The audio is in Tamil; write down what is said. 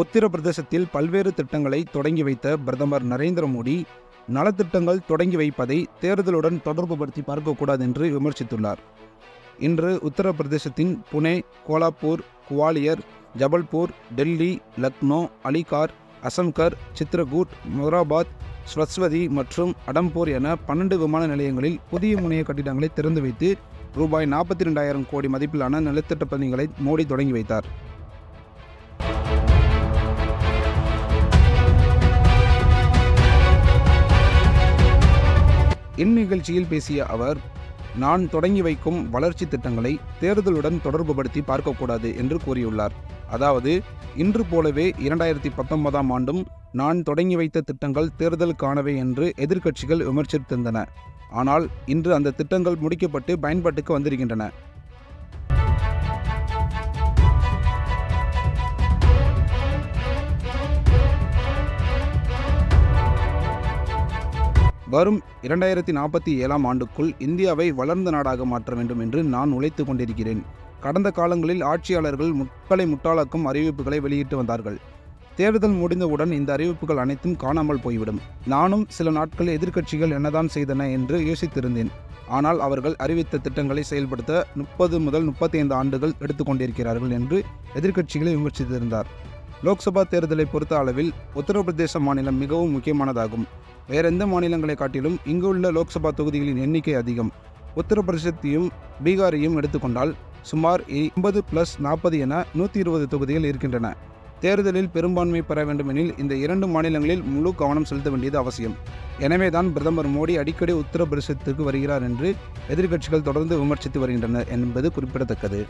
உத்தரப்பிரதேசத்தில் பல்வேறு திட்டங்களை தொடங்கி வைத்த பிரதமர் நரேந்திர மோடி நலத்திட்டங்கள் தொடங்கி வைப்பதை தேர்தலுடன் தொடர்புபடுத்தி பார்க்கக்கூடாது என்று விமர்சித்துள்ளார். இன்று உத்தரப்பிரதேசத்தின் புனே கோலாப்பூர் குவாலியர் ஜபல்பூர் டெல்லி லக்னோ அலிகார் அசம்கர் சித்ரகூட் மொராபாத் ஸ்வஸ்வதி மற்றும் அடம்பூர் என பன்னெண்டு விமான நிலையங்களில் புதிய முனைய கட்டிடங்களை திறந்து வைத்து ரூபாய் நாற்பத்தி ரெண்டாயிரம் கோடி மதிப்பிலான நலத்திட்ட பணிகளை மோடி தொடங்கி வைத்தார். இந்நிகழ்ச்சியில் பேசிய அவர் நான் தொடங்கி வைக்கும் வளர்ச்சி திட்டங்களை தேர்தலுடன் தொடர்புபடுத்தி பார்க்கக்கூடாது என்று கூறியுள்ளார். அதாவது இன்று போலவே இரண்டாயிரத்தி பத்தொன்பதாம் ஆண்டும் நான் தொடங்கி வைத்த திட்டங்கள் தேர்தலுக்கானவை என்று எதிர்க்கட்சிகள் விமர்சித்திருந்தன. ஆனால் இன்று அந்த திட்டங்கள் முடிக்கப்பட்டு பயன்பாட்டுக்கு வந்திருக்கின்றன. வரும் இரண்டாயிரத்தி நாற்பத்தி ஏழாம் ஆண்டுக்குள் இந்தியாவை வளர்ந்த நாடாக மாற்ற வேண்டும் என்று நான் உழைத்து கொண்டிருக்கிறேன். கடந்த காலங்களில் ஆட்சியாளர்கள் முட்களை முட்டாளாக்கும் அறிவிப்புகளை வெளியிட்டு வந்தார்கள். தேர்தல் முடிந்தவுடன் இந்த அறிவிப்புகள் அனைத்தும் காணாமல் போய்விடும். நானும் சில நாட்கள் எதிர்க்கட்சிகள் என்னதான் செய்தன என்று யோசித்திருந்தேன். ஆனால் அவர்கள் அறிவித்த திட்டங்களை செயல்படுத்த முப்பது முதல் முப்பத்தி ஐந்து ஆண்டுகள் எடுத்துக்கொண்டிருக்கிறார்கள் என்று எதிர்க்கட்சிகளை விமர்சித்திருந்தார். லோக்சபா தேர்தலை பொறுத்த அளவில் உத்தரப்பிரதேச மாநிலம் மிகவும் முக்கியமானதாகும். வேறெந்த மாநிலங்களை காட்டிலும் இங்கு உள்ள லோக்சபா தொகுதிகளின் எண்ணிக்கை அதிகம். உத்தரப்பிரதேசத்தையும் பீகாரையும் எடுத்துக்கொண்டால் சுமார் எண்பது பிளஸ் நாற்பது என நூற்றி இருபது தொகுதிகள் இருக்கின்றன. தேர்தலில் பெரும்பான்மை பெற வேண்டுமெனில் இந்த இரண்டு மாநிலங்களில் முழு கவனம் செலுத்த வேண்டியது அவசியம். எனவே தான் பிரதமர் மோடி அடிக்கடி உத்தரப்பிரதேசத்துக்கு வருகிறார் என்று எதிர்க்கட்சிகள் தொடர்ந்து விமர்சித்து வருகின்றனர் என்பது குறிப்பிடத்தக்கது.